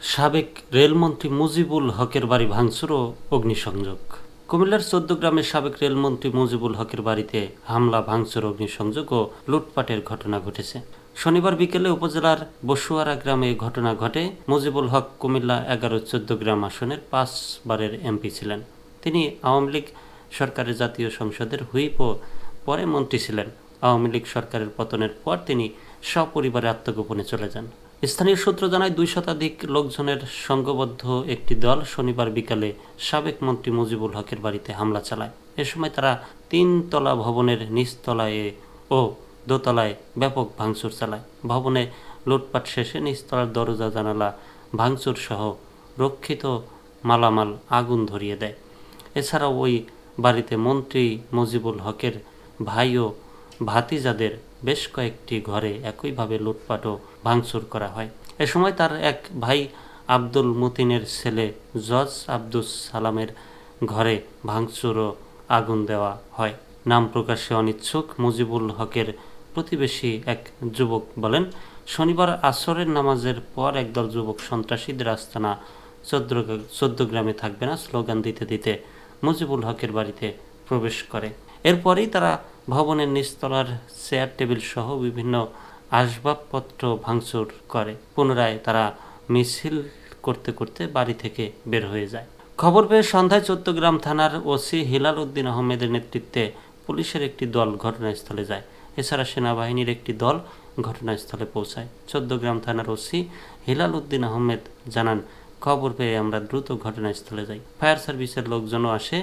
সাবেক রেলমন্ত্রী মুজিবুল হকের বাড়ি ভাঙচুর ও অগ্নিসংযোগ। কুমিল্লার চোদ্দ গ্রামের সাবেক রেলমন্ত্রী মুজিবুল হকের বাড়িতে হামলা, ভাঙচুর, অগ্নিসংযোগ ও লুটপাটের ঘটনা ঘটেছে। শনিবার বিকেলে উপজেলার বসুয়ারা গ্রামে এই ঘটনা ঘটে। মুজিবুল হক কুমিল্লা এগারো চোদ্দ গ্রাম আসনের পাঁচবারের এমপি ছিলেন। তিনি আওয়ামী লীগ সরকারের জাতীয় সংসদের হুইপ ও পরে মন্ত্রী ছিলেন। আওয়ামী লীগ সরকারের পতনের পর তিনি সপরিবারে আত্মগোপনে চলে যান। স্থানীয় সূত্র জানায় দুই শতাধিক লোকজনের সংঘবদ্ধ একটি দল শনিবার বিকালে সাবেক মন্ত্রী মুজিবুল হকের বাড়িতে হামলা চালায়। এ সময় তারা তিনতলা ভবনের নিচতলায় ও দোতলায় ব্যাপক ভাঙচুর চালায়। ভবনে লুটপাট শেষে নিচতলার দরজা, জানালা ভাঙচুর সহ রক্ষিত মালামাল আগুন ধরিয়ে দেয়। এছাড়াও ওই বাড়িতে মন্ত্রী মুজিবুল হকের ভাই ও ভাতিজাদের বেশ কয়েকটি ঘরে একইভাবে লুটপাট ও ভাঙচুর করা হয়। এ সময় তার এক ভাই আব্দুল মতিনের ছেলে জজ আব্দুস সালামের ঘরে ভাঙচুর ও আগুন দেওয়া হয়। নাম প্রকাশে অনিচ্ছুক মুজিবুল হকের প্রতিবেশী এক যুবক বলেন, শনিবার আসরের নামাজের পর একদল যুবক সন্ত্রাসীদের আস্তানা চোদ্দ চোদ্দ গ্রামে থাকবে না, স্লোগান দিতে দিতে মুজিবুল হকের বাড়িতে প্রবেশ করে। এরপরেই তারা ভবনের নিচতলার চেয়ার টেবিল সহ বিভিন্ন আসবাবপত্র ভাঙচুর করে। পুনরায় তারা মিছিল করতে করতে বাড়ি থেকে বের হয়ে যায়। খবর পেয়ে সন্ধ্যায় চৌদ্দগ্রাম থানার ওসি হিলাল উদ্দিন আহমেদের নেতৃত্বে পুলিশের একটি দল ঘটনাস্থলে যায়। এছাড়া সেনাবাহিনীর একটি দল ঘটনাস্থলে পৌঁছায়। চৌদ্দগ্রাম থানার ওসি হিলাল উদ্দিন আহমেদ জানান, খবর পেয়ে আমরা দ্রুত ঘটনাস্থলে যাই। ফায়ার সার্ভিসের লোকজনও আসে।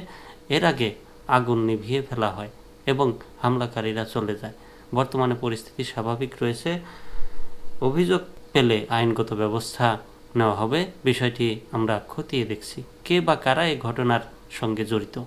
এর আগে আগুন নিভিয়ে ফেলা হয়। এবং হামলাকারীরা চলে যায়। বর্তমানে পরিস্থিতি স্বাভাবিক রয়েছে। অভিযোগ পেলে আইনগত ব্যবস্থা নেওয়া হবে। বিষয়টি আমরা খতিয়ে দেখছি। কে বা কারা এই ঘটনার সঙ্গে জড়িত?